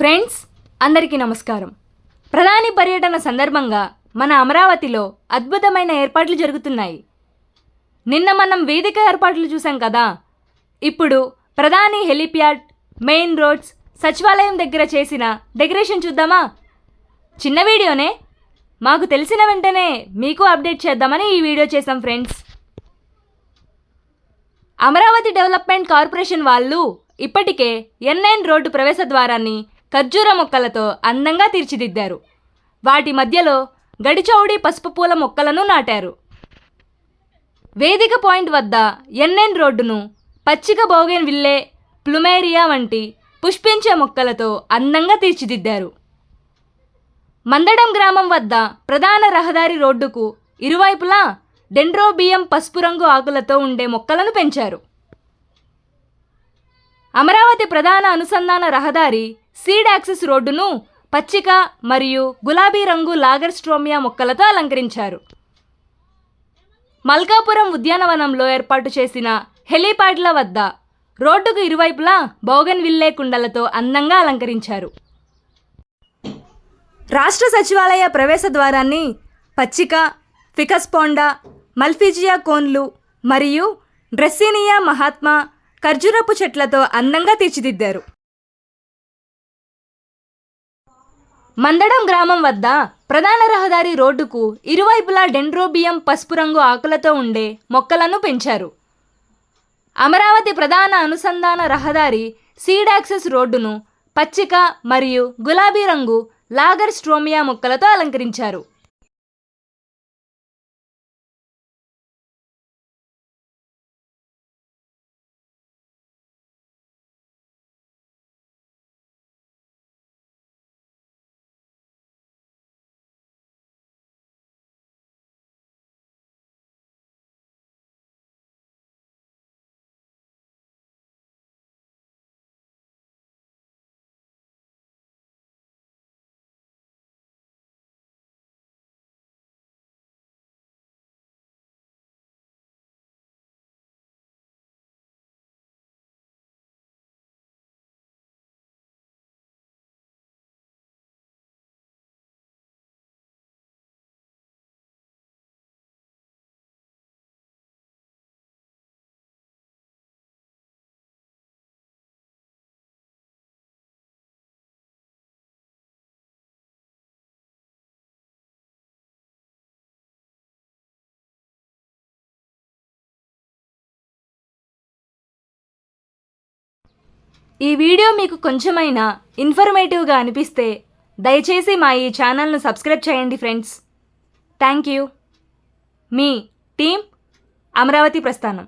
Friends అందరికీ నమస్కారం. ప్రధాని పర్యటన సందర్భంగా మన అమరావతిలో అద్భుతమైన ఏర్పాట్లు జరుగుతున్నాయి. నిన్న మనం వేదిక ఏర్పాట్లు చూసాం కదా? ఇప్పుడు ప్రధాని హెలిప్యాడ్ మెయిన్ రోడ్స్ సచివాలయం దగ్గర చేసిన డెకరేషన్ చూద్దామా? చిన్న వీడియోనే. మాకు తెలిసిన వెంటనే మీకు అప్డేట్ చేద్దామని ఈ వీడియో చేసాం ఫ్రెండ్స్. అమరావతి డెవలప్మెంట్ కార్పొరేషన్ వాళ్ళు ఇప్పటికే ఎన్ఎన్ రోడ్డు ప్రవేశ ద్వారాన్ని ఖర్జూర మొక్కలతో అందంగా తీర్చిదిద్దారు. వాటి మధ్యలో గడిచౌడి పసుపు పూల మొక్కలను నాటారు. వేదిక పాయింట్ వద్ద ఎన్ఎన్ రోడ్డును పచ్చిక బోగెన్ విల్లే ప్లుమేరియా వంటి పుష్పించే మొక్కలతో అందంగా తీర్చిదిద్దారు. మందడం గ్రామం వద్ద ప్రధాన రహదారి రోడ్డుకు ఇరువైపులా డెండ్రోబియం పసుపు రంగు ఆకులతో ఉండే మొక్కలను పెంచారు. అమరావతి ప్రధాన అనుసంధాన రహదారి సీడ్ యాక్సిస్ రోడ్డును పచ్చిక మరియు గులాబీ రంగు లాగర్ స్ట్రోమియా మొక్కలతో అలంకరించారు. మల్కాపురం ఉద్యానవనంలో ఏర్పాటు చేసిన హెలీప్యాడ్ల వద్ద రోడ్డుకు ఇరువైపులా బౌగన్ విల్లే కుండలతో అందంగా అలంకరించారు. రాష్ట్ర సచివాలయ ప్రవేశ ద్వారాన్ని పచ్చిక ఫికస్పోండా మల్ఫిజియా కోన్లు మరియు డ్రెస్సినియా మహాత్మా ఖర్జూరపు చెట్లతో అందంగా తీర్చిదిద్దారు. మందడం గ్రామం వద్ద ప్రధాన రహదారి రోడ్డుకు ఇరువైపులా డెండ్రోబియం పసుపు రంగు ఆకులతో ఉండే మొక్కలను పెంచారు. అమరావతి ప్రధాన అనుసంధాన రహదారి సీడ్ యాక్సెస్ రోడ్డును పచ్చిక మరియు గులాబీ రంగు లాగర్ స్ట్రోమియా మొక్కలతో అలంకరించారు. ఈ వీడియో మీకు కొంచెమైనా ఇన్ఫర్మేటివ్గా అనిపిస్తే దయచేసి మా ఈ ఛానల్ను సబ్స్క్రైబ్ చేయండి friends. Thank you. Me team Amaravati ప్రస్థానం.